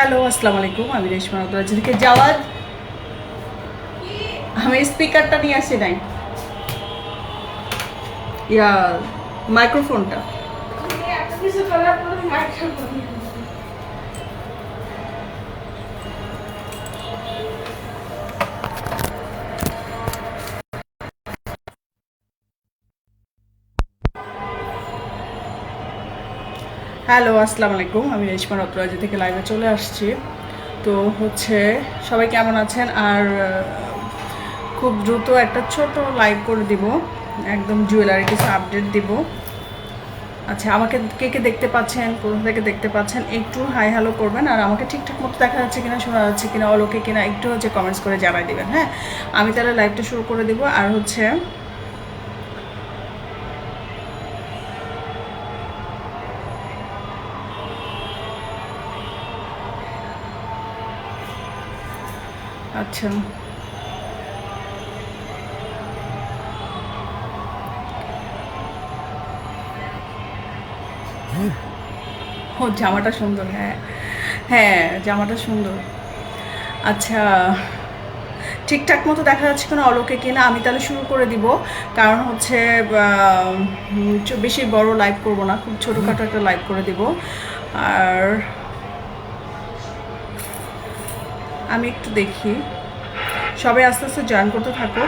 Hello আসসালামু আলাইকুম আমি রেশমা আব্দুল থেকে যাওয়ার আমি স্পিকারটা নিয়ে আসি নাই। ইয়া মাইক্রোফোনটা হ্যালো, আসসালামু আলাইকুম। আমি রেশমা রত্রাজি থেকে লাইভে চলে আসছি। তো হচ্ছে, সবাই কেমন আছেন? আর, খুব দ্রুত একটা ছোট লাইভ করে দিব। একদম জুয়েলারি কিছু আপডেট দিব। আচ্ছা আমাকে কে কে দেখতে পাচ্ছেন? কোথা থেকে দেখতে পাচ্ছেন? একটু হাই হ্যালো করবেন। আর আমাকে ঠিকঠাক মতো দেখা যাচ্ছে কিনা, শোনা যাচ্ছে কিনা অলোকে কিনা, একটু হচ্ছে কমেন্টস করে জানাই দিবেন হ্যাঁ? আমি তাহলে লাইভটা শুরু করে দিব। আর হচ্ছে আচ্ছা। ও, জামাটা সুন্দর হ্যাঁ। হ্যাঁ জামাটা সুন্দর। আচ্ছা ঠিকঠাক মতো দেখা যাচ্ছে কোনো অলোকে কিনা আমি তাহলে শুরু করে দিব। কারণ হচ্ছে বেশি বড় লাইভ করব না, খুব ছোটোখাটো একটা লাইভ করে দিব। আর আমি একটু দেখি। সবাই আস্তে আস্তে জয়েন করতে থাকো।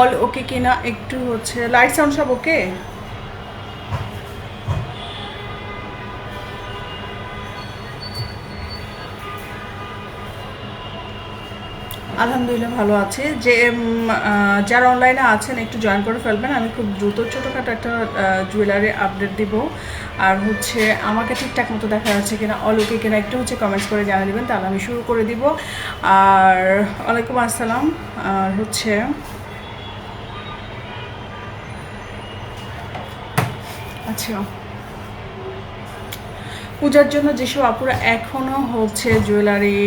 অল ওকে কিনা একটু হচ্ছে লাইট সাউন্ড সব ওকে? আলহামদুলিল্লাহ ভালো আছে। যে যারা অনলাইনে আছেন, একটু জয়েন করে ফেলবেন। আমি খুব দ্রুত ছোটোখাটো একটা জুয়েলারি আপডেট দিব। আর হচ্ছে, আমাকে ঠিকঠাক মতো দেখা যাচ্ছে কিনা অলৌকিক কিনা, একটু হচ্ছে কমেন্টস করে জানিয়ে দেবেন, তাহলে আমি শুরু করে দিব। আর ওয়ালাইকুম আসসালাম। আর হচ্ছে আচ্ছা। পূজার জন্য যেসব আপুরা এখনও হচ্ছে জুয়েলারি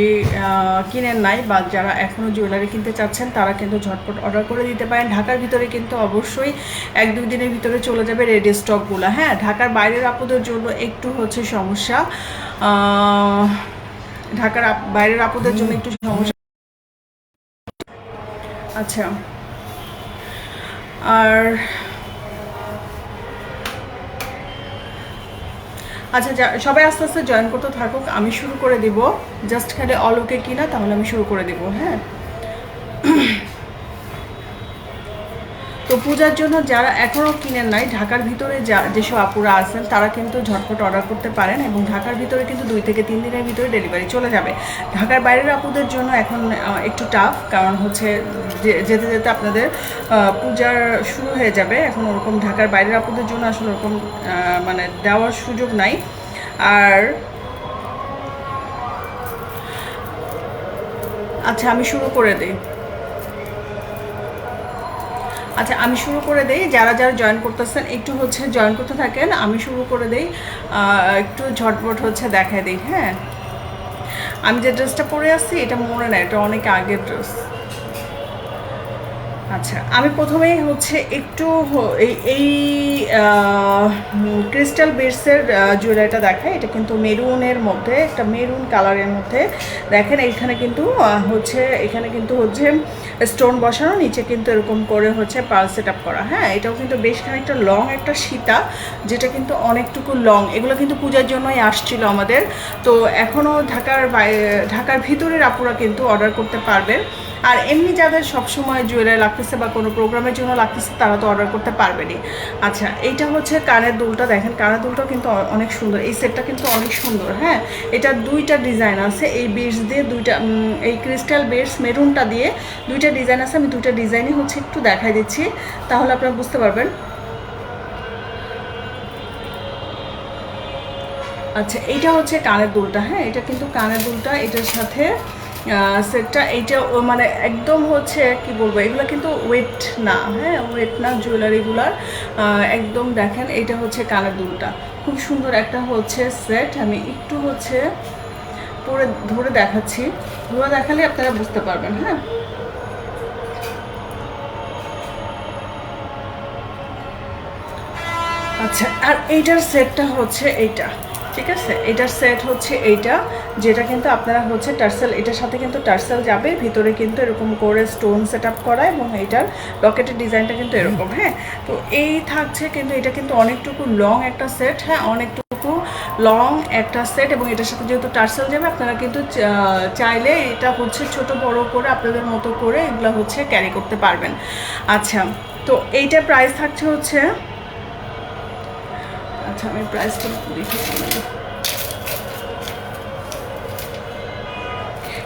কিনেন নাই বা যারা এখনও জুয়েলারি কিনতে চাচ্ছেন, তারা কিন্তু ঝটপট অর্ডার করে দিতে পারেন। ঢাকার ভিতরে কিন্তু অবশ্যই এক দুই দিনের ভিতরে চলে যাবে রেডি স্টকগুলো হ্যাঁ ঢাকার বাইরের আপুদের জন্য একটু হচ্ছে সমস্যা। ঢাকার বাইরের আপুদের জন্য একটু সমস্যা। আচ্ছা। আর আচ্ছা সবাই আস্তে আস্তে জয়েন করতে থাকুক, আমি শুরু করে দিব। জাস্ট খালি অলোকে কিনা, তাহলে আমি শুরু করে দিব হ্যাঁ? তো পূজার জন্য যারা এখনও কিনেন নাই, ঢাকার ভিতরে যা যেসব আপুরা আছেন, তারা কিন্তু ঝটপট অর্ডার করতে পারেন এবং ঢাকার ভিতরে কিন্তু দুই থেকে তিন দিনের ভিতরে ডেলিভারি চলে যাবে। ঢাকার বাইরের আপুদের জন্য এখন একটু টাফ কারণ হচ্ছে যেতে যেতে আপনাদের পূজার শুরু হয়ে যাবে। এখন ওরকম ঢাকার বাইরের আপুদের জন্য আসলে ওরকম মানে দেওয়ার সুযোগ নাই। আর আচ্ছা আমি শুরু করে দিই। আচ্ছা আমি শুরু করে দেই। যারা যারা জয়েন করতেছেন, একটু হচ্ছে জয়েন করতে থাকেন, আমি শুরু করে দেই। একটু ঝটপট হচ্ছে দেখা দিই হ্যাঁ? আমি যে ড্রেসটা পরে আসছি, এটা মনে নেয় এটা অনেক আগের ড্রেস আচ্ছা আমি প্রথমেই হচ্ছে একটু এই ক্রিস্টাল বেডসের জুয়েলারিটা দেখাই। এটা কিন্তু মেরুনের মধ্যে, একটা মেরুন কালারের মধ্যে। দেখেন, এইখানে কিন্তু হচ্ছে, এখানে কিন্তু হচ্ছে স্টোন বসানো, নিচে কিন্তু এরকম করে হচ্ছে পাল সেট আপ করা। হ্যাঁ এটাও কিন্তু বেশ খানিকটা লং একটা সীতা, যেটা কিন্তু অনেকটুকু লং এগুলো কিন্তু পূজার জন্যই আসছিল আমাদের। তো এখনও ঢাকার ঢাকার ভিতরের আপুরা কিন্তু অর্ডার করতে পারবেন। আর এমনি যাদের সবসময় জুয়েলারি লাগতেছে বা কোনো প্রোগ্রামের জন্য লাগতেছে, তারা তো অর্ডার করতে পারবেনি আচ্ছা এইটা হচ্ছে কানের দুলটা। দেখেন, কানের দুলটা কিন্তু অনেক সুন্দর। এই সেটটা কিন্তু অনেক সুন্দর হ্যাঁ? এটা দুইটা ডিজাইন আছে। এই বেডস দিয়ে দুইটা এই ক্রিস্টাল বেডস মেরুনটা দিয়ে দুইটা ডিজাইন আছে। আমি দুইটা ডিজাইনই হচ্ছে একটু দেখাই দিচ্ছি। তাহলে আপনারা বুঝতে পারবেন। আচ্ছা এইটা হচ্ছে কানের দুলটা হ্যাঁ? এটা কিন্তু কানের দুলটা। এটার সাথে সেটটা এইটা মানে একদম হচ্ছে, কি বলব, এগুলো কিন্তু ওয়েট না হ্যাঁ ওয়েট না জুয়েলারিগুলার একদম দেখেন এটা হচ্ছে কানের দুলটা। খুব সুন্দর একটা হচ্ছে সেট আমি একটু হচ্ছে পরে ধরে দেখাচ্ছি। ধরে দেখালে আপনারা বুঝতে পারবেন হ্যাঁ। আচ্ছা আর এইটার সেটটা হচ্ছে এইটা। ঠিক আছে? এটার সেট হচ্ছে এইটা যেটা কিন্তু আপনারা হচ্ছে টার্সেল এটার সাথে কিন্তু টার্সেল যাবে ভিতরে কিন্তু এরকম করে স্টোন সেট আপ করা এবং এটার লকেটের ডিজাইনটা কিন্তু এরকম হ্যাঁ? তো এই থাকছে কিন্তু এটা কিন্তু অনেকটুকু লং একটা সেট হ্যাঁ? অনেকটুকু লং একটা সেট এবং এটার সাথে যেহেতু টার্সেল যাবে আপনারা কিন্তু চাইলে এটা হচ্ছে ছোট বড় করে আপনাদের মতো করে এগুলো হচ্ছে ক্যারি করতে পারবেন। আচ্ছা তো এইটার প্রাইস থাকছে হচ্ছে আচ্ছা আমি প্রাইসটা লিখে।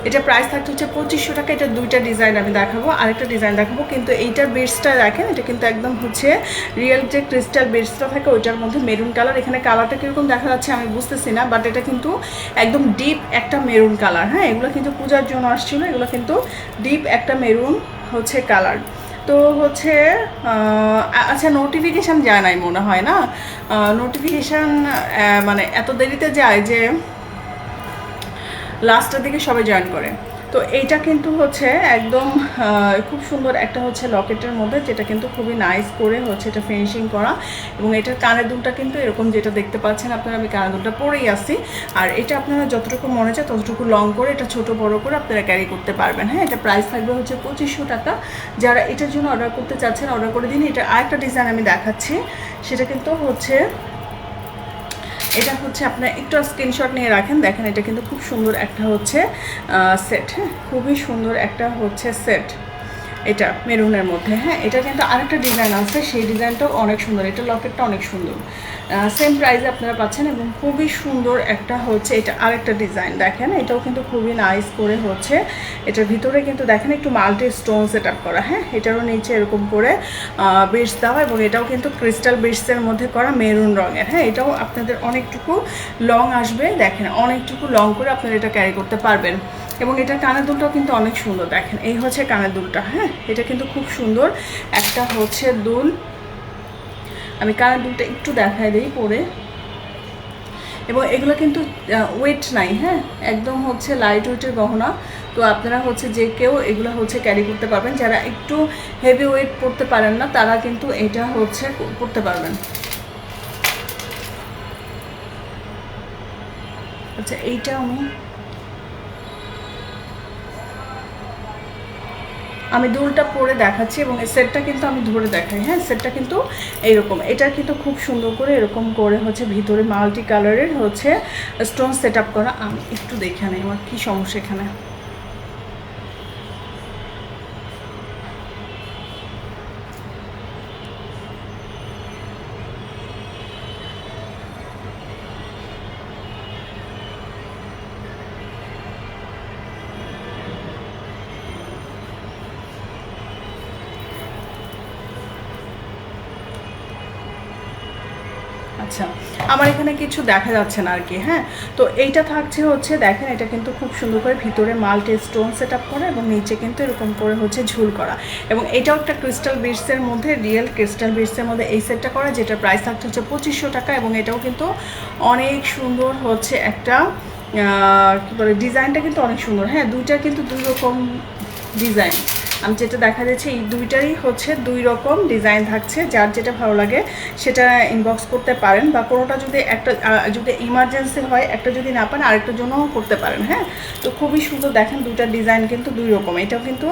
এটা প্রাইস থাকছে হচ্ছে পঁচিশশো টাকা। এটা দুইটা ডিজাইন আমি দেখাবো, আরেকটা ডিজাইন দেখাবো। কিন্তু এইটার বেডসটা দেখেন, এটা কিন্তু একদম হচ্ছে রিয়েল যে ক্রিস্টাল বেডসটা থাকে, ওইটার মধ্যে মেরুন কালার এখানে কালারটা কীরকম দেখা যাচ্ছে আমি বুঝতেছি না বাট এটা কিন্তু একদম ডিপ একটা মেরুন কালার হ্যাঁ এগুলো কিন্তু পূজার জন্য আসছিল, এগুলো কিন্তু ডিপ একটা মেরুন হচ্ছে কালার তো হচ্ছে আচ্ছা নোটিফিকেশান যায় নাই মনে হয় না? নোটিফিকেশান মানে এত দেরিতে যায় যে লাস্টের দিকে সবাই জয়েন করে। তো এইটা কিন্তু হচ্ছে একদম খুব সুন্দর একটা হচ্ছে লকেটের মধ্যে, যেটা কিন্তু খুবই নাইস করে হচ্ছে এটা ফিনিশিং করা। এবং এটার কানের দুলটা কিন্তু এরকম যেটা দেখতে পাচ্ছেন আপনারা, আমি কানের দুলটা পরেই আসি আর এটা আপনারা যতটুকু মনে চায় ততটুকু লং করে এটা ছোট বড় করে আপনারা ক্যারি করতে পারবেন। হ্যাঁ এটা প্রাইস থাকবে হচ্ছে পঁচিশশো টাকা। যারা এটার জন্য অর্ডার করতে চাচ্ছেন অর্ডার করে দিন। এটা আরেকটা ডিজাইন আমি দেখাচ্ছি। সেটা কিন্তু হচ্ছে এটা হচ্ছে আপনার একটু স্ক্রিনশট নিয়ে রাখেন। দেখেন এটা কিন্তু খুব সুন্দর একটা হচ্ছে সেট হ্যাঁ? খুবই সুন্দর একটা হচ্ছে সেট এটা মেরুনের মধ্যে হ্যাঁ? এটা কিন্তু আরেকটা ডিজাইন আছে, সেই ডিজাইনটাও অনেক সুন্দর, এটা লকেটটা অনেক সুন্দর। সেম প্রাইসে আপনারা পাচ্ছেন এবং খুবই সুন্দর একটা হচ্ছে, এটা আরেকটা ডিজাইন দেখেন, এটাও কিন্তু খুবই নাইস করে হচ্ছে। এটার ভিতরে কিন্তু দেখেন একটু মাল্টি স্টোন সেট আপ করা হ্যাঁ? এটারও নিচে এরকম করে বেস দেওয়া এবং এটাও কিন্তু ক্রিস্টাল বেসের মধ্যে করা মেরুন রঙের হ্যাঁ? এটাও আপনাদের অনেকটুকু লং আসবে, দেখেন, অনেকটুকু লং করে আপনারা এটা ক্যারি করতে পারবেন। এবং এটার কানের দুলটাও কিন্তু অনেক সুন্দর, দেখেন। এই হচ্ছে কানের দুলটা হ্যাঁ? এটা কিন্তু খুব সুন্দর। একটা হচ্ছে দুল। আমি কানের দুলটা একটু দেখাই দিই পরে। এবং এগুলো কিন্তু ওয়েট নাই হ্যাঁ? একদম হচ্ছে লাইট ওয়েটের গহনা। তো আপনারা হচ্ছে যে কেউ এগুলো হচ্ছে ক্যারি করতে পারবেন। যারা একটু হেভি ওয়েট পড়তে পারেন না, তারা কিন্তু এটা হচ্ছে পড়তে পারবেন। আচ্ছা এইটা আমি আমি দুলটা পরে দেখাচ্ছি এবং এই সেটটা কিন্তু আমি ধরে দেখাই। হ্যাঁ সেটটা কিন্তু এইরকম। এটা কিন্তু খুব সুন্দর করে এরকম করে হচ্ছে ভিতরে মাল্টি কালারের হচ্ছে স্টোন সেট আপ করা। আমি একটু দেখে নেই আমার কী সমস্যা এখানে। আচ্ছা আমার এখানে কিছু দেখা যাচ্ছে না আর কি হ্যাঁ? তো এইটা থাকছে হচ্ছে, দেখেন, এটা কিন্তু খুব সুন্দর করে ভিতরে মাল্টি স্টোন সেট আপ করা এবং নিচে কিন্তু এরকম করে হচ্ছে ঝুল করা। এবং এটাও একটা ক্রিস্টাল বিটসের মধ্যে, রিয়েল ক্রিস্টাল বিটসের মধ্যে এই সেটটা করা যেটা প্রাইস থাকছে হচ্ছে পঁচিশশো টাকা এবং এটাও কিন্তু অনেক সুন্দর হচ্ছে একটা কি বলে, ডিজাইনটা কিন্তু অনেক সুন্দর হ্যাঁ? দুইটা কিন্তু দুই রকম ডিজাইন। আমি যেটা দেখা যাচ্ছে, এই দুইটারই হচ্ছে দুই রকম ডিজাইন থাকছে। যার যেটা ভালো লাগে, সেটা ইনবক্স করতে পারেন বা কোনোটা যদি একটা যদি ইমার্জেন্সি হয়, একটা যদি না পান আরেকটার জন্যও করতে পারেন হ্যাঁ? তো খুবই সুন্দর দেখেন দুইটা ডিজাইন কিন্তু দুই রকম। এটাও কিন্তু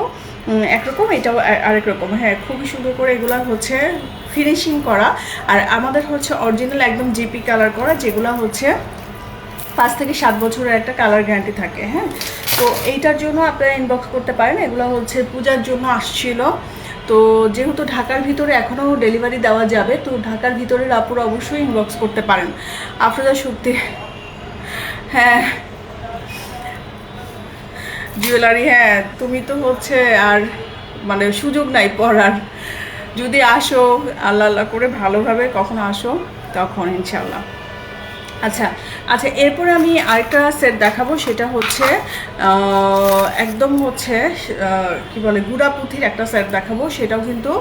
একরকম এটাও আরেক রকম হ্যাঁ? খুবই সুন্দর করে এগুলো হচ্ছে ফিনিশিং করা। আর আমাদের হচ্ছে অরিজিনাল একদম জিপি কালার করা, যেগুলো হচ্ছে পাঁচ থেকে সাত বছরের একটা কালার গ্যারান্টি থাকে হ্যাঁ? তো এইটার জন্য আপনারা ইনবক্স করতে পারেন। এগুলো হচ্ছে পূজার জন্য আসছিল। তো যেহেতু ঢাকার ভিতরে এখনও ডেলিভারি দেওয়া যাবে, তো ঢাকার ভিতরের আপুরা অবশ্যই ইনবক্স করতে পারেন। আফরোজা শক্তি হ্যাঁ জুয়েলারি হ্যাঁ তুমি তো হচ্ছে আর মানে সুযোগ নাই পড়ার যদি আসো, আল্লাহ আল্লাহ করে ভালোভাবে কখন আসো, তখন ইনশাল্লাহ আচ্ছা আচ্ছা এরপরে আমি আরেকটা সেট দেখাবো, সেটা হচ্ছে একদম হচ্ছে কি বলে, গুড়াপুথির একটা সেট দেখাবো, সেটাও কিন্তু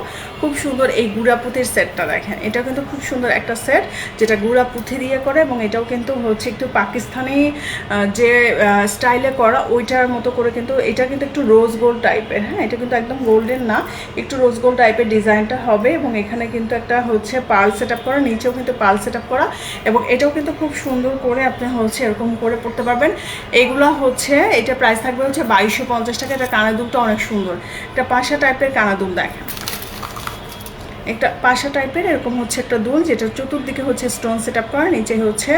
খুব সুন্দর এই গুড়াপুথির সেটটা দেখেন। এটা কিন্তু খুব সুন্দর একটা সেট যেটা গুড়াপুথি দিয়ে করে এবং এটাও কিন্তু হচ্ছে একটু পাকিস্তানি যে স্টাইলে করা, ওইটার মতো করে কিন্তু, এটা কিন্তু একটু রোজ গোল্ড টাইপের হ্যাঁ? এটা কিন্তু একদম গোল্ডেন না, একটু রোজ গোল্ড টাইপের ডিজাইনটা হবে এবং এখানে কিন্তু একটা হচ্ছে পাল সেট আপ করা, নিচেও কিন্তু পাল সেট আপ করা এবং এটাও কিন্তু খুব সুন্দর করে আপনি হচ্ছে এরকম করে পড়তে পারবেন। এইগুলো হচ্ছে, এটা প্রাইস থাকবে হচ্ছে বাইশশো পঞ্চাশ টাকা। এটা কানা দুলটা অনেক সুন্দর। এটা পাশা টাইপের কানা দুম দেখেন। একটা পাশা টাইপের এরকম হচ্ছে একটা দুল, যেটা চতুর্দিকে হচ্ছে স্টোন সেট আপ করা, নিচে হচ্ছে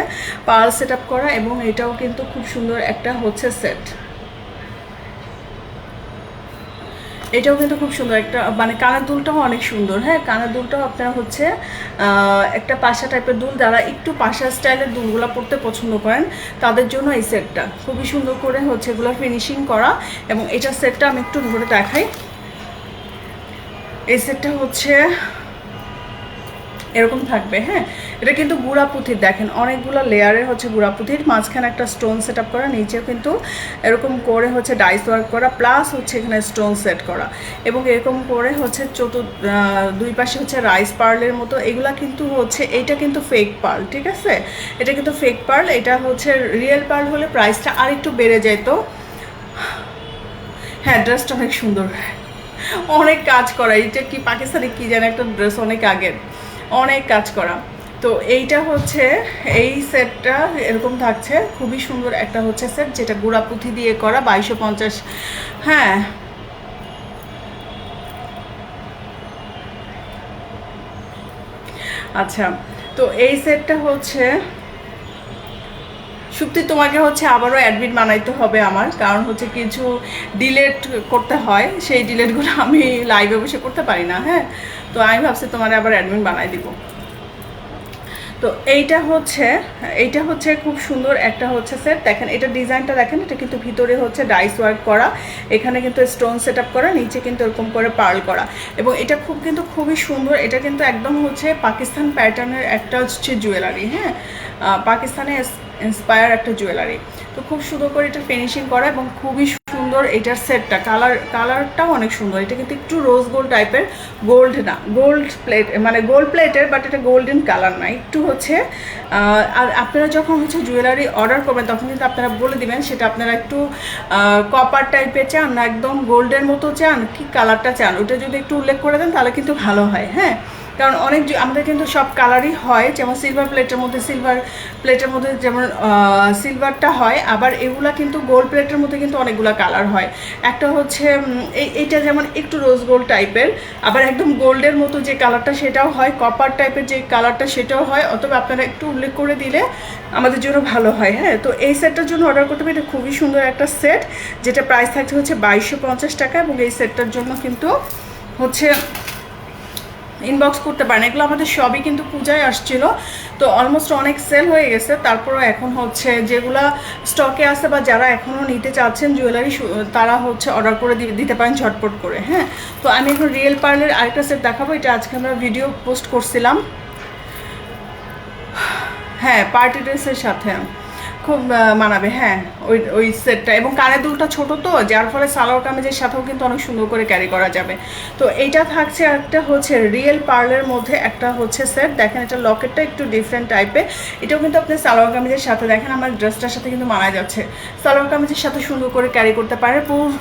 পার সেট আপ করা, এবং এটাও কিন্তু খুব সুন্দর একটা হচ্ছে সেট এটাও কিন্তু খুব সুন্দর একটা মানে কানের দুলটাও অনেক সুন্দর হ্যাঁ? কানের দুলটাও আপনারা হচ্ছে একটা পাশা টাইপের দুল। যারা একটু পাশা স্টাইলের দুলগুলো পরতে পছন্দ করেন, তাদের জন্য এই সেটটা খুবই সুন্দর করে হচ্ছে এগুলো ফিনিশিং করা এবং এটা সেটটা আমি একটু ধরে দেখাই। এই সেটটা হচ্ছে এরকম থাকবে হ্যাঁ? এটা কিন্তু গুড়া পুঁথির দেখেন, অনেকগুলো লেয়ারের হচ্ছে গুড়া পুঁথির, মাঝখানে একটা স্টোন সেট আপ করা, নিচেও কিন্তু এরকম করে হচ্ছে ডাইস ওয়ার্ক করা প্লাস হচ্ছে এখানে স্টোন সেট করা। এবং এরকম করে হচ্ছে চতুর দুই পাশে হচ্ছে রাইস পার্লের মতো, এগুলা কিন্তু হচ্ছে, এইটা কিন্তু ফেক পার্ল ঠিক আছে? এটা কিন্তু ফেক পার্ল এটা হচ্ছে রিয়েল পার্ল হলে প্রাইসটা আর একটু বেড়ে যেত হ্যাঁ ড্রেসটা অনেক সুন্দর। অনেক কাজ করা, এটা কি পাকিস্তানি কি যেন একটা ড্রেস অনেক আগের। অনেক কাজ করা। তো এইটা হচ্ছে, এই সেটটা এরকম থাকছে, খুবই সুন্দর একটা হচ্ছে সেট, যেটা গুড়া পুঁথি দিয়ে করা বাইশো পঞ্চাশ। হ্যাঁ। আচ্ছা তো এই সেটটা হচ্ছে সুপ্তি তোমাকে হচ্ছে আবারও অ্যাডমিট বানাইতে হবে আমার, কারণ হচ্ছে কিছু ডিলেট করতে হয়, সেই ডিলেটগুলো আমি লাইভে বসে করতে পারি না হ্যাঁ? তো আমি ভাবছি তোমার আবার অ্যাডমিট বানাই দিব। তো এইটা হচ্ছে এইটা হচ্ছে খুব সুন্দর একটা হচ্ছে সেট দেখেন, এটা ডিজাইনটা দেখেন, এটা কিন্তু ভিতরে হচ্ছে ডাইস ওয়ার্ক করা, এখানে কিন্তু স্টোন সেট করা, নিচে কিন্তু এরকম করে পার্ল করা। এবং এটা খুব কিন্তু খুবই সুন্দর, এটা কিন্তু একদম হচ্ছে পাকিস্তান প্যাটার্নের একটা হচ্ছে জুয়েলারি হ্যাঁ? পাকিস্তানে ইন্সপায়ার একটা জুয়েলারি তো খুব সুন্দর করে এটা ফিনিশিং করা এবং খুবই সুন্দর এটার সেটটা কালার কালারটাও অনেক সুন্দর। এটা কিন্তু একটু রোজ গোল্ড টাইপের গোল্ড না গোল্ড প্লেট মানে গোল্ড প্লেটের বাট এটা গোল্ডেন কালার না। একটু হচ্ছে আর আপনারা যখন হচ্ছে জুয়েলারি অর্ডার করবেন, তখন কিন্তু আপনারা বলে দিবেন, সেটা আপনারা একটু কপার টাইপের চান না, একদম গোল্ডের মতো চান, কি কালারটা চান, ওটা যদি একটু উল্লেখ করে দেন, তাহলে কিন্তু ভালো হয় হ্যাঁ? কারণ অনেক আমাদের কিন্তু সব কালারই হয়, যেমন সিলভার প্লেটের মধ্যে সিলভার প্লেটের মধ্যে যেমন সিলভারটা হয়, আবার এগুলা কিন্তু গোল্ড প্লেটের মধ্যে কিন্তু অনেকগুলো কালার হয়। একটা হচ্ছে এই এইটা যেমন একটু রোজ গোল্ড টাইপের আবার একদম গোল্ডের মতো যে কালারটা সেটাও হয় কপার টাইপের যে কালারটা সেটাও হয়, অথবা আপনারা একটু উল্লেখ করে দিলে আমাদের জন্য ভালো হয় হ্যাঁ? তো এই সেটটার জন্য অর্ডার করতে হবে, এটা খুবই সুন্দর একটা সেট যেটা প্রাইস থাকছে হচ্ছে বাইশশো টাকা, এবং এই সেটটার জন্য কিন্তু হচ্ছে ইনবক্স করতে পারেন। এগুলো আমাদের সবই কিন্তু পূজায় আসছিল। তো অলমোস্ট অনেক সেল হয়ে গেছে। তারপরও এখন হচ্ছে যেগুলা স্টকে আছে বা যারা এখনও নিতে চাচ্ছেন জুয়েলারি তারা হচ্ছে অর্ডার করে দিতে পারেন ঝটপট করে হ্যাঁ? তো আমি এখন রিয়েল পার্লের আরেকটা সেট দেখাবো। এটা আজকে আমরা ভিডিও পোস্ট করছিলাম। হ্যাঁ পার্টি ড্রেসের সাথে। খুব মানাবে হ্যাঁ ওই ওই সেটটা এবং কানের দুলটা ছোট তো, যার ফলে সালোয়ার কামিজের সাথেও কিন্তু অনেক সুন্দর করে ক্যারি করা যাবে। তো এইটা থাকছে একটা হচ্ছে রিয়েল পার্লের মধ্যে একটা হচ্ছে সেট দেখেন, এটা লকেটটা একটু ডিফারেন্ট টাইপের এটাও কিন্তু আপনি সালোয়ার কামিজের সাথে দেখেন, আমার ড্রেসটার সাথে কিন্তু মানা যাচ্ছে। সালোয়ার কামিজের সাথে সুন্দর করে ক্যারি করতে পারে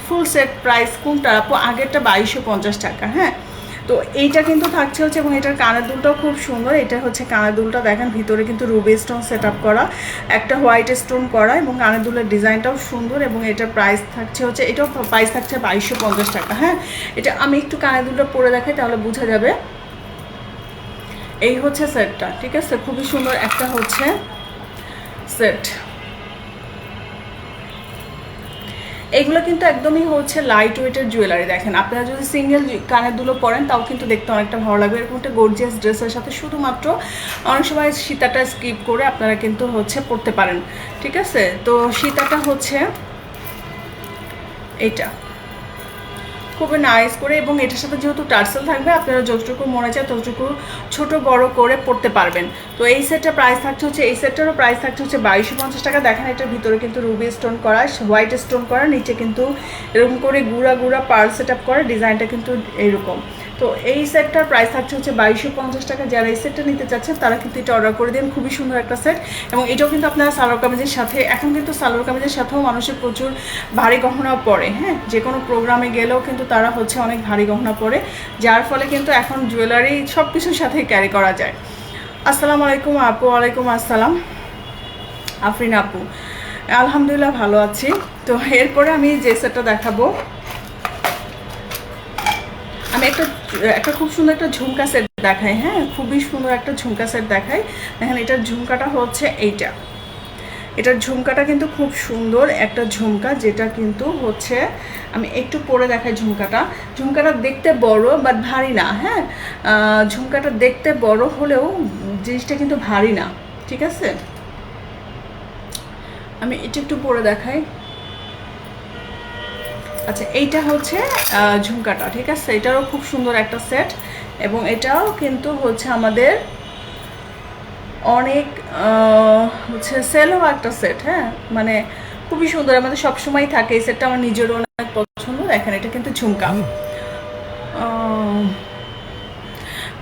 ফুল সেট প্রাইস কোনটা? আপু, আগেরটা বাইশশো পঞ্চাশ টাকা হ্যাঁ? তো এইটা কিন্তু থাকছে হচ্ছে এবং এটার কানের দুলটাও খুব সুন্দর। এটা হচ্ছে কানের দুলটা দেখেন, ভিতরে কিন্তু রুবি স্টোন সেট আপ করা, একটা হোয়াইট স্টোন করা এবং কানের দুলের ডিজাইনটাও সুন্দর এবং এটার প্রাইস থাকছে হচ্ছে, এটাও প্রাইস থাকছে বাইশশো পঞ্চাশ টাকা হ্যাঁ? এটা আমি একটু কানের দুলটা পরে দেখাই তাহলে বোঝা যাবে। এই হচ্ছে সেটটা ঠিক আছে? খুবই সুন্দর একটা হচ্ছে সেট এগুলো কিন্তু একদমই হচ্ছে লাইট ওয়েটের জুয়েলারি দেখেন। আপনারা যদি সিঙ্গেল কানের দুলো পরেন, তাও কিন্তু দেখতে অনেকটা ভালো লাগবে। এরকম একটা গর্জিয়াস ড্রেসের সাথে শুধুমাত্র অনেক সময় সীতাটা স্কিপ করে আপনারা কিন্তু হচ্ছে পড়তে পারেন। ঠিক আছে? তো সীতাটা হচ্ছে এটা খুবই নাইস করে এবং এটার সাথে যেহেতু টার্সেল থাকবে, আপনারা যতটুকু মনে চায় ততটুকু ছোট বড় করে পড়তে পারবেন। তো এই সেটটা প্রাইস থাকছে হচ্ছে, এই সেটটারও প্রাইস থাকছে হচ্ছে বাইশশো পঞ্চাশ টাকা। দেখেন এটার ভিতরে কিন্তু রুবি স্টোন করা হোয়াইট স্টোন করা, নিচে কিন্তু এরকম করে গুঁড়া গুঁড়া পার্ল সেট আপ করা ডিজাইনটা কিন্তু এইরকম তো এই সেটটার প্রাইস থাকছে হচ্ছে বাইশশো পঞ্চাশ টাকা। যারা এই সেটটা নিতে চাচ্ছেন, তারা কিন্তু এটা অর্ডার করে দিন। খুবই সুন্দর একটা সেট এবং এটাও কিন্তু আপনারা সালোয়ার কামিজের সাথে, এখন কিন্তু সালোয়ার কামিজের সাথেও মানুষের প্রচুর ভারী গহনা পরে হ্যাঁ? যে কোনো প্রোগ্রামে গেলেও কিন্তু তারা হচ্ছে অনেক ভারী গহনা পরে, যার ফলে কিন্তু এখন জুয়েলারি সব কিছুর সাথে ক্যারি করা যায়। আসসালামু আলাইকুম আপু, ওয়ালাইকুম আসসালাম। আফরিন আপু, আলহামদুলিল্লাহ ভালো আছি। তো এরপরে আমি যে সেটটা দেখাবো, আমি একটা একটা খুব সুন্দর একটা ঝুমকা সেট দেখায় হ্যাঁ? খুবই সুন্দর একটা ঝুমকা সেট দেখায়। দেখেন, এটার ঝুমকাটা হচ্ছে এইটা। এটার ঝুমকাটা কিন্তু খুব সুন্দর একটা ঝুমকা, যেটা কিন্তু হচ্ছে, আমি একটু পরে দেখাই ঝুমকাটা। ঝুমকাটা দেখতে বড় বাট ভারী না হ্যাঁ? ঝুমকাটা দেখতে বড় হলেও জিনিসটা কিন্তু ভারী না, ঠিক আছে? আমি এটা একটু পরে দেখাই। আচ্ছা এইটা হচ্ছে ঝুমকাটা ঠিক আছে? এটারও খুব সুন্দর একটা সেট এবং এটাও কিন্তু হচ্ছে আমাদের অনেক হচ্ছে সেলও একটা সেট হ্যাঁ? মানে খুবই সুন্দর আমাদের সবসময় থাকে। এই সেটটা আমার নিজেরও অনেক পছন্দ। দেখেন এটা কিন্তু ঝুমকা।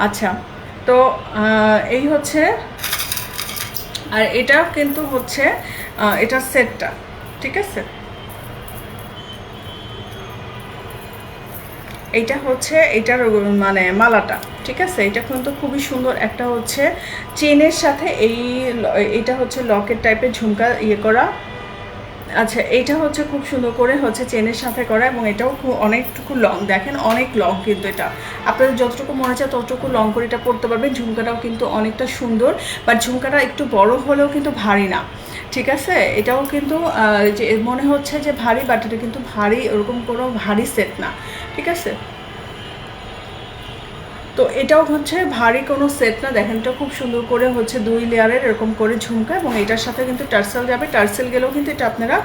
আচ্ছা তো এই হচ্ছে আর এটাও কিন্তু হচ্ছে এটার সেটটা ঠিক আছে? এইটা হচ্ছে এটার মানে মালাটা, ঠিক আছে? এটা কিন্তু খুবই সুন্দর একটা হচ্ছে চেনের সাথে এই এটা হচ্ছে লকেট টাইপের ঝুমকা ইয়ে করা। আচ্ছা এইটা হচ্ছে খুব সুন্দর করে হচ্ছে চেনের সাথে করা এবং এটাও খুব অনেকটুকু লং, দেখেন অনেক লং কিন্তু এটা। আপনাদের যতটুকু মনে চায় ততটুকু লং করে এটা পড়তে পারবেন, ঝুমকাটাও কিন্তু অনেকটা সুন্দর বা ঝুমকাটা একটু বড় হলেও কিন্তু ভারী না, ঠিক আছে? এটাও কিন্তু মনে হচ্ছে যে ভারী, বাট এটা কিন্তু ভারী, ওরকম কোনো ভারী সেট না। ঠিক আছে? তো এটাও হচ্ছে ভারী কোনো সেট না। দেখেন, এটা খুব সুন্দর করে হচ্ছে দুই লেয়ারের এরকম করে ঝুমকা এবং এটার সাথে কিন্তু টার্সেল যাবে। টার্সেল গেলেও কিন্তু এটা আপনারা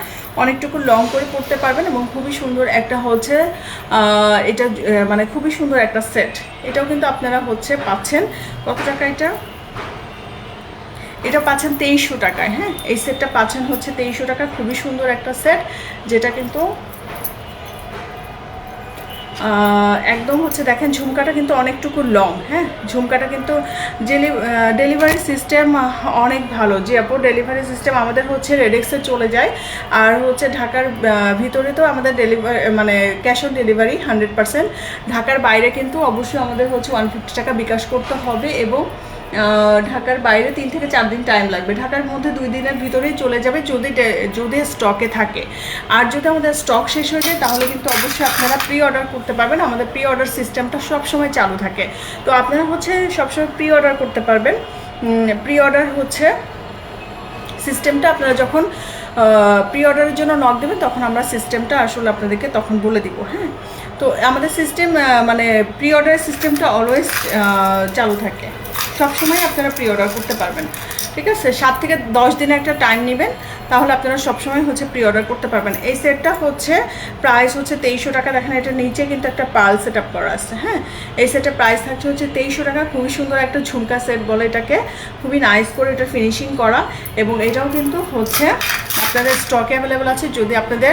অনেকটুকু লং করে পড়তে পারবেন এবং খুবই সুন্দর একটা হচ্ছে এটা মানে খুবই সুন্দর একটা সেট এটাও কিন্তু আপনারা হচ্ছে পাচ্ছেন। কত টাকা এটা? এটা পাচ্ছেন তেইশশো টাকায় হ্যাঁ? এই সেটটা পাচ্ছেন হচ্ছে তেইশশো টাকা খুবই সুন্দর একটা সেট যেটা কিন্তু একদম হচ্ছে দেখেন, ঝুমকাটা কিন্তু অনেকটুকু লং হ্যাঁ? ঝুমকাটা কিন্তু ডেলিভারি সিস্টেম অনেক ভালো। যে ডেলিভারি সিস্টেম আমাদের হচ্ছে রেডেক্সে চলে যায়। আর হচ্ছে ঢাকার ভিতরে তো আমাদের ডেলিভারি মানে cash on delivery hundred percent ঢাকার বাইরে কিন্তু অবশ্যই আমাদের হচ্ছে ওয়ান ফিফটি টাকা বিকাশ করতে হবে এবং ঢাকার বাইরে তিন থেকে চার দিন টাইম লাগবে। ঢাকার মধ্যে দুই দিনের ভিতরেই চলে যাবে যদি যদি স্টকে থাকে। আর যদি আমাদের স্টক শেষ হয়ে যায়, তাহলে কিন্তু অবশ্যই আপনারা প্রি অর্ডার করতে পারবেন। আমাদের প্রি অর্ডার সিস্টেমটা সবসময় চালু থাকে। তো আপনারা হচ্ছে সবসময় প্রি অর্ডার করতে পারবেন। প্রি অর্ডার হচ্ছে সিস্টেমটা আপনারা যখন প্রি অর্ডারের জন্য নক দেবেন, তখন আমরা সিস্টেমটা আসলে আপনাদেরকে তখন বলে দিব হ্যাঁ? তো আমাদের সিস্টেম মানে প্রি অর্ডার সিস্টেমটা অলওয়েজ চালু থাকে। সবসময় আপনারা প্রি অর্ডার করতে পারবেন। ঠিক আছে? সাত থেকে দশ দিনে একটা টাইম নেবেন। তাহলে আপনারা সবসময় হচ্ছে প্রি অর্ডার করতে পারবেন। এই সেটটা হচ্ছে প্রাইস হচ্ছে তেইশশো টাকা। দেখেন এটা নিচে কিন্তু একটা পাল সেট আপ করা আছে হ্যাঁ? এই সেটের প্রাইস থাকছে হচ্ছে তেইশশো টাকা। খুবই সুন্দর একটা ঝুমকা সেট বলে এটাকে। খুবই নাইস করে এটা ফিনিশিং করা। এবং এটাও কিন্তু হচ্ছে আপনাদের স্টকে অ্যাভেলেবেল আছে। যদি আপনাদের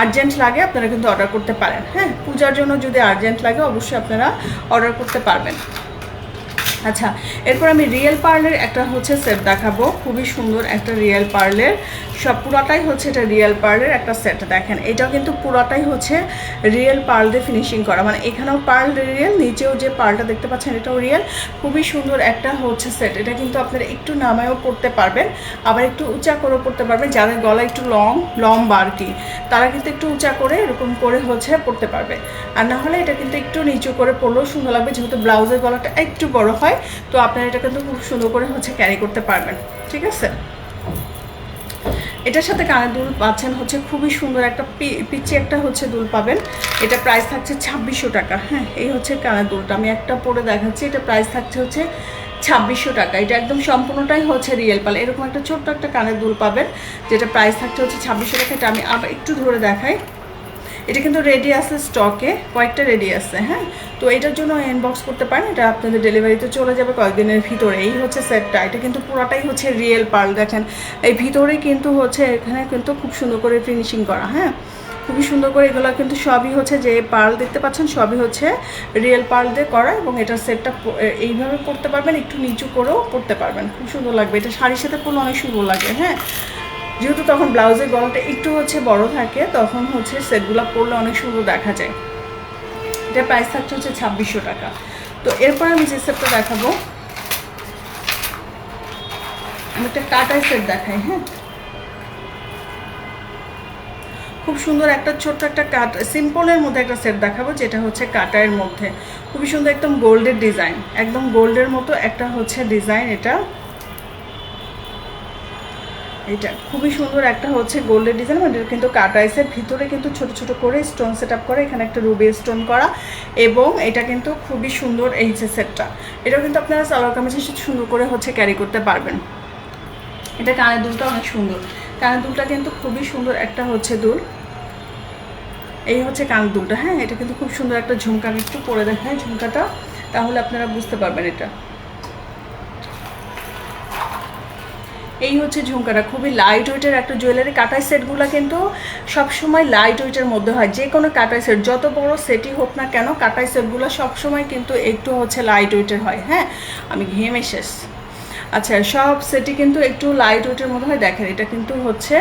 আর্জেন্ট লাগে, আপনারা কিন্তু অর্ডার করতে পারেন হ্যাঁ? পূজার জন্য যদি আর্জেন্ট লাগে, অবশ্যই আপনারা অর্ডার করতে পারবেন। আচ্ছা এরপর আমি রিয়েল পার্লের একটা হচ্ছে সেট দেখাবো। খুবই সুন্দর একটা রিয়েল পার্লের। সব পুরাটাই হচ্ছে এটা রিয়েল পার্লের একটা সেট, দেখেন। এটাও কিন্তু পুরাটাই হচ্ছে রিয়েল পার্ল দিয়ে ফিনিশিং করা। মানে এখানেও পার্ল রিয়েল, নিচেও যে পার্লটা দেখতে পাচ্ছেন এটাও রিয়েল। খুবই সুন্দর একটা হচ্ছে সেট। এটা কিন্তু আপনারা একটু নামায়ও পড়তে পারবেন, আবার একটু উঁচা করেও পড়তে পারবেন। যাদের গলা একটু লং, লম্বা আর কি, তারা কিন্তু একটু উঁচা করে এরকম করে হচ্ছে পড়তে পারবে। আর না হলে এটা কিন্তু একটু নিচু করে পড়লেও সুন্দর লাগবে, যেহেতু ব্লাউজের গলাটা একটু বড় হয় তো আপনারা এটা কিন্তু খুব সুন্দর করে হচ্ছে ক্যারি করতে পারবেন। ঠিক আছে? এটার সাথে কানের দুল পাচ্ছেন হচ্ছে খুবই সুন্দর একটা পিচি একটা হচ্ছে দুল পাবেন। এটা প্রাইস থাকছে ছাব্বিশশো টাকা। হ্যাঁ এই হচ্ছে কানের দুলটা। আমি একটা পরে দেখাচ্ছি। এটা প্রাইস থাকছে হচ্ছে ছাব্বিশশো টাকা। এটা একদম সম্পূর্ণটাই হচ্ছে রিয়েল পাল। এরকম একটা ছোট্ট একটা কানের দুল পাবেন, যেটা প্রাইস থাকছে হচ্ছে ছাব্বিশশো টাকা। এটা আমি আবার একটু ধরে দেখাই। এটা কিন্তু রেডি আছে স্টকে কয়েকটা রেডি আছে হ্যাঁ? তো এটার জন্য ইনবক্স করতে পারেন, এটা আপনাদের ডেলিভারিতে চলে যাবে কয়েকদিনের ভিতরে। এই হচ্ছে সেটটা এটা কিন্তু পুরাটাই হচ্ছে রিয়েল পার্ল দেখেন। এই ভিতরে কিন্তু হচ্ছে, এখানে কিন্তু খুব সুন্দর করে ফিনিশিং করা হ্যাঁ? খুবই সুন্দর করে এগুলো কিন্তু সবই হচ্ছে যে পার্ল দেখতে পাচ্ছেন, সবই হচ্ছে রিয়েল পার্ল দিয়ে করা এবং এটার সেটটা এইভাবে পড়তে পারবেন, একটু নিচু করেও পড়তে পারবেন। খুব সুন্দর লাগবে, এটা শাড়ির সাথে পরলে অনেক সুন্দর লাগে হ্যাঁ? যেহেতু তখন ব্লাউজের গলাটা একটু হচ্ছে বড় থাকে, তখন হচ্ছে সেটগুলো পরলে অনেক সুন্দর দেখা যায়। এটা প্রাইস থাকছে হচ্ছে ছাব্বিশশো টাকা। তো এরপর আমি যে সেটটা দেখাবো, আমি একটা কাটাই সেট দেখাই হ্যাঁ। খুব সুন্দর একটা ছোট্ট একটা কাট, সিম্পলের মধ্যে একটা সেট দেখাবো, যেটা হচ্ছে কাটায়ের মধ্যে। খুবই সুন্দর একদম গোল্ডের ডিজাইন, একদম গোল্ডের মতো একটা হচ্ছে ডিজাইন এটা। এটা খুবই সুন্দর একটা হচ্ছে গোল্ডের ডিজাইন মানে কিন্তু কাটাইসের ভিতরে কিন্তু ছোট ছোট করে স্টোন সেট আপ করে, এখানে একটা রুবি স্টোন করা এবং এটা কিন্তু খুবই সুন্দর এই যে সেটটা এটাও কিন্তু আপনারা সালোয়ার কামিজের সাথে সুন্দর করে হচ্ছে ক্যারি করতে পারবেন। এটা কানের দুলটা অনেক সুন্দর। কানের দুলটা কিন্তু খুবই সুন্দর একটা হচ্ছে দুল। এই হচ্ছে কানের দুলটা হ্যাঁ এটা কিন্তু খুব সুন্দর একটা ঝুমকা একটু পরে দেখায় ঝুমকাটা, তাহলে আপনারা বুঝতে পারবেন এটা। এই হচ্ছে ঝুমকাটা। খুবই লাইট ওয়েটের একটা জুয়েলারি কাটাই সেটগুলো কিন্তু সবসময় লাইট ওয়েটের মধ্যে হয়। যে কোনো কাটাই সেট যত বড় সেটই হোক না কেন, কাটাই সেটগুলো সবসময় কিন্তু একটু হচ্ছে লাইট ওয়েটের হয়। হ্যাঁ? আমি ঘেমে শেষ। আচ্ছা সব সেটি কিন্তু একটু লাইট ওয়েটের মধ্যে হয়। দেখেন, এটা কিন্তু হচ্ছে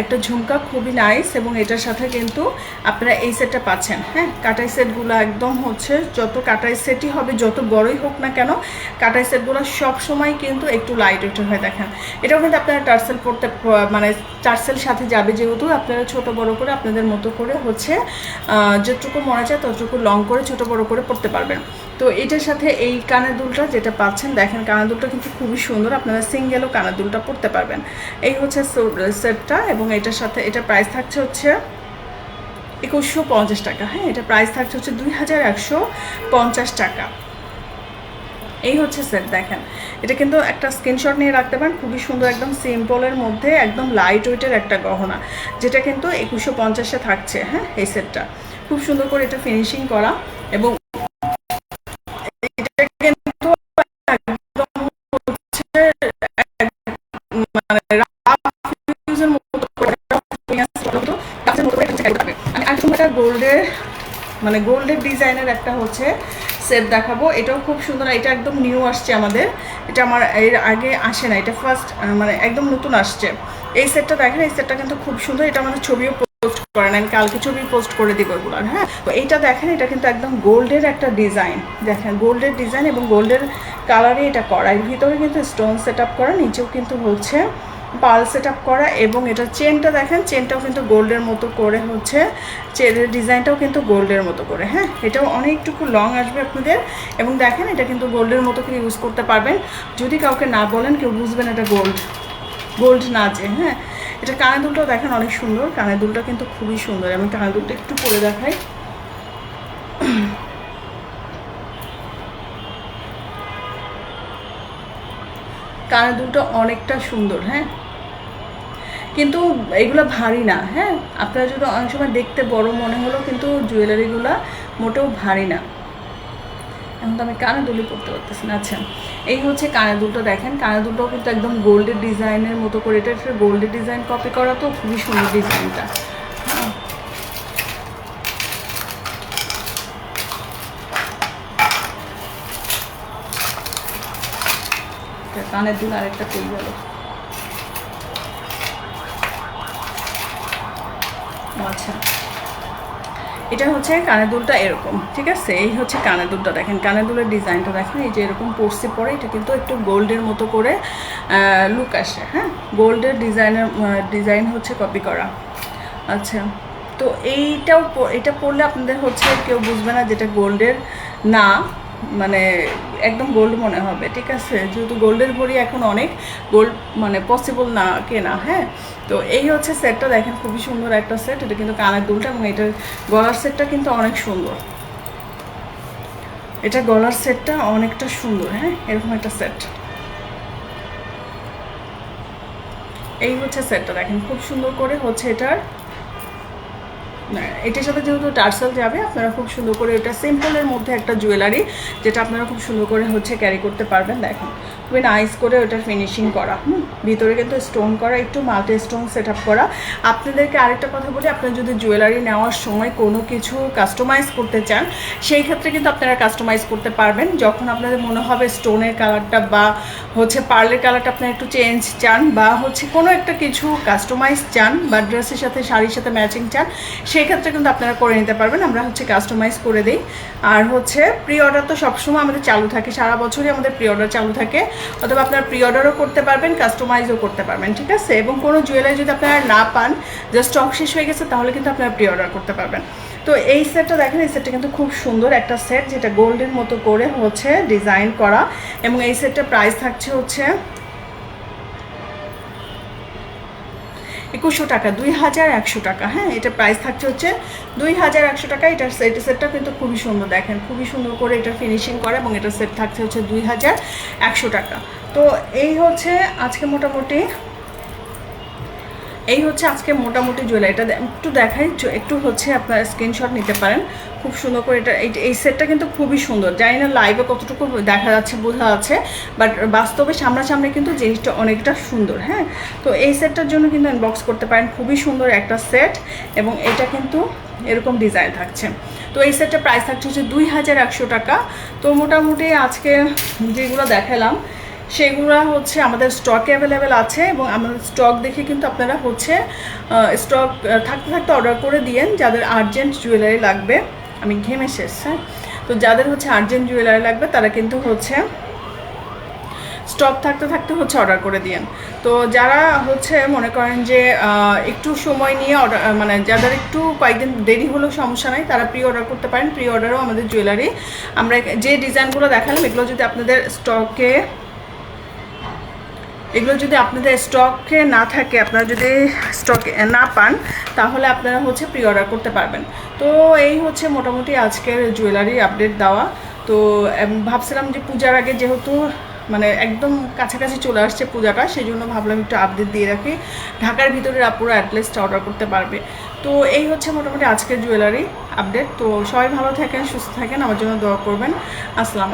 একটা ঝুমকা, খুবই নাইস এবং এটার সাথে কিন্তু আপনারা এই সেটটা পাচ্ছেন হ্যাঁ? কাটাই সেটগুলো একদম হচ্ছে যত কাটাই সেটই হবে, যত বড়ই হোক না কেন, কাটাই সেটগুলো সব সময় কিন্তু একটু লাইট ওয়েটের হয়, দেখেন। এটাও কিন্তু আপনারা টার্সেল পড়তে মানে টার্সেল সাথে যাবে যেহেতু, আপনারা ছোট বড় করে আপনাদের মতো করে হচ্ছে যতটুকু মনে চায় ততটুকু লং করে, ছোট বড় করে পড়তে পারবেন। তো এটার সাথে এই কানের দুলটা যেটা পাচ্ছেন, দেখেন কানের দুলটা কিন্তু খুবই সুন্দর, আপনারা সিঙ্গেলও কানের দুলটা পরতে পারবেন। এই হচ্ছে সেটটা এবং এটার সাথে এটা প্রাইস থাকছে হচ্ছে একুশশো পঞ্চাশ টাকা। হ্যাঁ এটা প্রাইস থাকছে হচ্ছে দুই হাজার একশো পঞ্চাশ টাকা। এই হচ্ছে সেট দেখেন। এটা কিন্তু একটা স্ক্রিনশট নিয়ে রাখতে পারেন, খুবই সুন্দর, একদম সিম্পলের মধ্যে, একদম লাইট ওয়েটের একটা গহনা, যেটা কিন্তু একুশশো পঞ্চাশে থাকছে। হ্যাঁ এই সেটটা খুব সুন্দর করে এটা ফিনিশিং করা এবং মানে গোল্ডের ডিজাইনের একটা হচ্ছে সেট দেখাবো। এটাও খুব সুন্দর, এটা একদম নিউ আসছে আমাদের। এটা আমার এর আগে আসে না, এটা ফার্স্ট মানে একদম নতুন আসছে। এই সেটটা দেখেন, এই সেটটা কিন্তু খুব সুন্দর, এটা আমাদের ছবিও পোস্ট করেন আমি কালকে ছবি পোস্ট করে দিব এগুলার হ্যাঁ? তো এইটা দেখেন, এটা কিন্তু একদম গোল্ডের একটা ডিজাইন দেখেন, গোল্ডের ডিজাইন এবং গোল্ডের কালারে এটা করা। এর ভিতরে কিন্তু স্টোন সেট আপ করা, নিচেও কিন্তু হচ্ছে পাল সেট আপ করা এবং এটা চেনটা দেখেন, চেনটাও কিন্তু গোল্ডের মতো করে হচ্ছে চেনের ডিজাইনটাও কিন্তু গোল্ডের মতো করে হ্যাঁ? এটাও অনেকটুকু লং আসবে আপনাদের এবং দেখেন এটা কিন্তু গোল্ডের মতো করে ইউজ করতে পারবেন। যদি কাউকে না বলেন কেউ বুঝবেন এটা গোল্ড গোল্ড না যে হ্যাঁ? এটা কানের দুলটাও দেখেন অনেক সুন্দর, কানের দুলটা কিন্তু খুবই সুন্দর। আমি কানের দুলটা একটু পরে দেখাই। কানের দুলটা অনেকটা সুন্দর হ্যাঁ? কিন্তু এগুলো ভারী না হ্যাঁ? আপনারা যদি অনেক সময় দেখতে বড় মনে হলো কিন্তু জুয়েলারিগুলো মোটেও ভারী না। এখন তো আমি কানে দুলি পড়তে পারতেছি না। আচ্ছা এই হচ্ছে কানে দুলটা দেখেন। কানে দুলটাও কিন্তু একদম গোল্ডের ডিজাইনের মতো করে, এটা গোল্ডের ডিজাইন কপি করা তো খুবই সুন্দর ডিজাইনটা হ্যাঁ এটা কানের দুল আরেকটা কই গেল। আচ্ছা। এটা হচ্ছে কানের দুলটা এরকম, ঠিক আছে? এই হচ্ছে কানের দুলটা দেখেন কানের দুলের ডিজাইনটা দেখেন, এই যে এরকম পড়ছে পরে, এটা কিন্তু একটু গোল্ডের মতো করে লুক আসে হ্যাঁ? গোল্ডের ডিজাইনের ডিজাইন হচ্ছে কপি করা। আচ্ছা তো এইটাও এটা পড়লে আপনাদের হচ্ছে কেউ বুঝবে না যেটা গোল্ডের, না। মানে একদম গোল্ড মনে হবে, ঠিক আছে? যেহেতু গোল্ডের ভরি এখন অনেক গোল্ড মানে পসিবল না কেনা হ্যাঁ? তো এই হচ্ছে সেটটা দেখেন খুবই সুন্দর একটা সেট এটা কিন্তু কানের দুলটা এবং এটার গলার সেটটা কিন্তু অনেক সুন্দর। এটা গলার সেটটা অনেকটা সুন্দর হ্যাঁ? এরকম একটা সেট এই হচ্ছে সেটটা দেখেন, খুব সুন্দর করে হচ্ছে এটার এটার সাথে যেহেতু টার্সেল যাবে, আপনারা খুব সুন্দর করে এটা সিম্পলের মধ্যে একটা জুয়েলারি যেটা আপনারা খুব সুন্দর করে হচ্ছে ক্যারি করতে পারবেন। দেখেন খুবই নাইস করে ওটার ফিনিশিং করা। হুম, ভিতরে কিন্তু স্টোন করা, একটু মাল্টি স্টোন সেট আপ করা। আপনাদেরকে আরেকটা কথা বলি, আপনারা যদি জুয়েলারি নেওয়ার সময় কোনো কিছু কাস্টমাইজ করতে চান, সেই ক্ষেত্রে কিন্তু আপনারা কাস্টমাইজ করতে পারবেন। যখন আপনাদের মনে হবে স্টোনের কালারটা বা হচ্ছে পার্লের কালারটা আপনারা একটু চেঞ্জ চান বা হচ্ছে কোনো একটা কিছু কাস্টমাইজ চান বা ড্রেসের সাথে, শাড়ির সাথে ম্যাচিং চান, সেই ক্ষেত্রে কিন্তু আপনারা করে নিতে পারবেন। আমরা হচ্ছে কাস্টমাইজ করে দিই। আর হচ্ছে প্রি অর্ডার তো সবসময় আমাদের চালু থাকে, সারা বছরই আমাদের প্রি অর্ডার চালু থাকে। অথবা আপনার প্রি অর্ডারও করতে পারবেন কাস্টমাইজও করতে পারবেন, ঠিক আছে? এবং কোনো জুয়েলারি যদি আপনারা না পান জাস্ট স্টক শেষ হয়ে গেছে, তাহলে কিন্তু আপনারা প্রি অর্ডার করতে পারবেন। তো এই সেটটা দেখেন, এই সেটটা কিন্তু খুব সুন্দর একটা সেট যেটা গোল্ডের মতো করে হচ্ছে ডিজাইন করা। এবং এই সেটটা প্রাইস থাকছে হচ্ছে একুশশো টাকা, দুই হাজার একশো টাকা হ্যাঁ? এটা প্রাইস থাকছে হচ্ছে দুই হাজার একশো টাকা। এটার সেট সেটটা কিন্তু খুবই সুন্দর দেখেন, খুবই সুন্দর করে এটা ফিনিশিং করে এবং এটার সেট থাকছে হচ্ছে দুই হাজার একশো টাকা। তো এই হচ্ছে আজকে মোটামুটি, এই হচ্ছে আজকে মোটামুটি জুয়েলারি এটা একটু দেখাই, একটু হচ্ছে আপনার স্ক্রিনশট নিতে পারেন। খুব সুন্দর করে এটা এই সেটটা কিন্তু খুবই সুন্দর। জানি না লাইভে কতটুকু দেখা যাচ্ছে, বোঝা যাচ্ছে বাট বাস্তবে সামনাসামনি কিন্তু জিনিসটা অনেকটা সুন্দর হ্যাঁ? তো এই সেটটার জন্য কিন্তু ইনবক্স করতে পারেন। খুবই সুন্দর একটা সেট এবং এটা কিন্তু এরকম ডিজাইন থাকছে। তো এই সেটটা প্রাইস থাকছে হচ্ছে দুই হাজার একশো টাকা। তো মোটামুটি আজকে যেগুলো দেখালাম, সেগুলো হচ্ছে আমাদের স্টকে অ্যাভেলেবেল আছে এবং আমাদের স্টক দেখে কিন্তু আপনারা হচ্ছে স্টক থাকতে থাকতে অর্ডার করে দিয়েন যাদের আর্জেন্ট জুয়েলারি লাগবে। আমি ঘেমে শেষ হ্যাঁ তো যাদের হচ্ছে আর্জেন্ট জুয়েলারি লাগবে, তারা কিন্তু হচ্ছে স্টক থাকতে থাকতে হচ্ছে অর্ডার করে দিয়েন। তো যারা হচ্ছে মনে করেন যে একটু সময় নিয়ে অর্ডার মানে যাদের একটু কয়েকদিন দেরি হলেও সমস্যা নাই, তারা প্রি অর্ডার করতে পারেন। প্রি অর্ডারও আমাদের জুয়েলারি আমরা যে ডিজাইনগুলো দেখালাম, এগুলো যদি আপনাদের স্টকে এগুলো যদি আপনাদের স্টকে না থাকে, আপনারা যদি স্টকে না পান, তাহলে আপনারা হচ্ছে প্রি অর্ডার করতে পারবেন। তো এই হচ্ছে মোটামুটি আজকের জুয়েলারি আপডেট দেওয়া। তো ভাবছিলাম যে পূজার আগে যেহেতু মানে একদম কাছাকাছি চলে আসছে পূজাটা সেই জন্য ভাবলাম একটু আপডেট দিয়ে রাখি। ঢাকার ভিতরে আপুরা অ্যাটলিস্ট অর্ডার করতে পারবে। তো এই হচ্ছে মোটামুটি আজকের জুয়েলারি আপডেট তো সবাই ভালো থাকেন, সুস্থ থাকেন, আমার জন্য দোয়া করবেন। আসসালাম